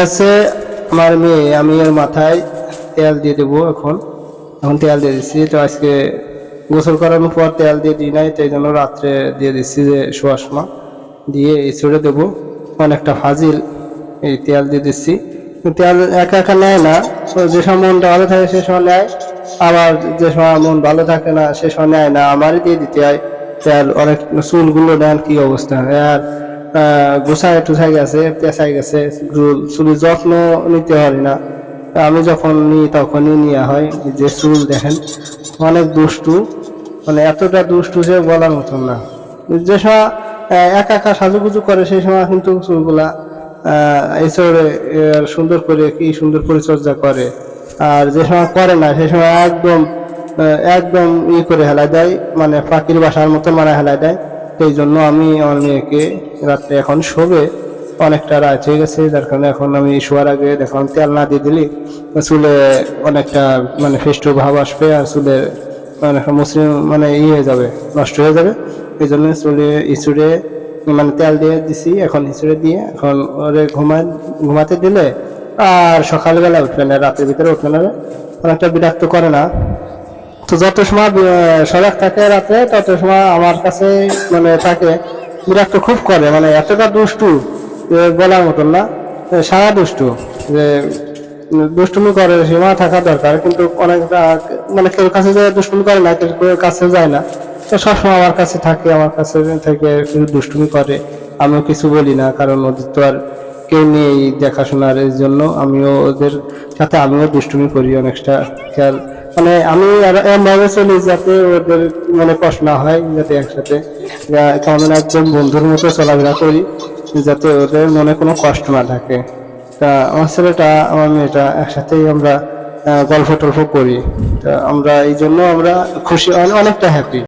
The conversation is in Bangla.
হচ্ছে আমার মেয়ে, আমি এর মাথায় তেল দিয়ে দেবো এখন। এখন তেল দিয়ে দিচ্ছি। তো আজকে গোসল করানোর পর তেল দিয়ে দিই নাই তাই জন্য রাত্রে দিয়ে দিচ্ছি যে শোয়ার দিয়ে এই ছড়ে দেবো। অনেকটা ফাজিল এই তেল দিয়ে দিচ্ছি। তেল একা একা নেয় না। যে সময় মনটা ভালো থাকে সে সময় নেয়। আবার যে সময় মন ভালো থাকে না সে সময় নেয় না। আমারই দিয়ে দিতে হয়। তেল, অনেক চুলগুলো নেন কি অবস্থা। আর গোসায় টুসাই গেছে পেঁচাই গেছে চুল চুলের যত্ন নিতে পারি না। আমি যখন নিই তখনই নেওয়া হয় যে চুল দেখেন, অনেক দুষ্টু মানে এতটা দুষ্টু যে বলার মতন না। যে সময় একা একা সাজুগুজু করে, সেই সময় কিন্তু চুলগুলা এসবে সুন্দর করে কি সুন্দর পরিচর্যা করে। আর যে সময় করে না সেই সময় একদম একদম ই করে হেলা দেয় মানে পাখির বাসার মতো মারা হেলা দেয়। এই জন্য আমি আমার মেয়েকে রাত্রে এখন শোবে। অনেকটা রাত হয়ে গেছে, যার কারণে এখন আমি শোয়ার আগে দেখলাম তেল না দিয়ে দিলি, চুলে অনেকটা মানে ফেস্টো ভাব আসবে আর চুলে মানে মসৃণ মানে ই হয়ে যাবে, নষ্ট হয়ে যাবে। এই জন্য চুলে ইঁচুড়ে মানে তেল দিয়ে দিছি, এখন ইঁচুড়ে দিয়ে এখন ওরে ঘুমায় ঘুমাতে দিলে আর সকালবেলা উঠবে না, রাতের ভিতরে উঠবে না অনেকটা বিরক্ত করে না। তো যত সময় সজাগ থাকে রাতে, তত সময় আমার কাছে মানে তাকে বিরক্ত খুব করে মানে এতটা দুষ্টু যে বলার মতন না সারা দুষ্টু, যে, দুষ্টুমি করে, সীমা থাকা দরকার, কিন্তু অনেকটা মানে কেউ কাছে যায়, দুষ্টুমি করে না কেউ কাছে যায় না। তো সবসময় আমার কাছে থাকে, আমার কাছে থেকে দুষ্টুমি করে। আমিও কিছু বলি না, কারণ ওদের তো আর কেউ নেই দেখাশোনার জন্য, আমিও ওদের সাথে আমিও দুষ্টুমি করি, অনেকটা খেয়াল মানে আমি এমনভাবে চলি যাতে ওদের মানে কষ্ট না হয়, যাতে একসাথে কেমন একদম বন্ধুর মতো চলাফেরা করি, যাতে ওদের মনে কোনো কষ্ট না থাকে। তা আমার ছেলেটা, আমার মেয়েটা একসাথেই আমরা গল্প টল্প করি। তা আমরা এই জন্য আমরা খুশি অনেকটা হ্যাপি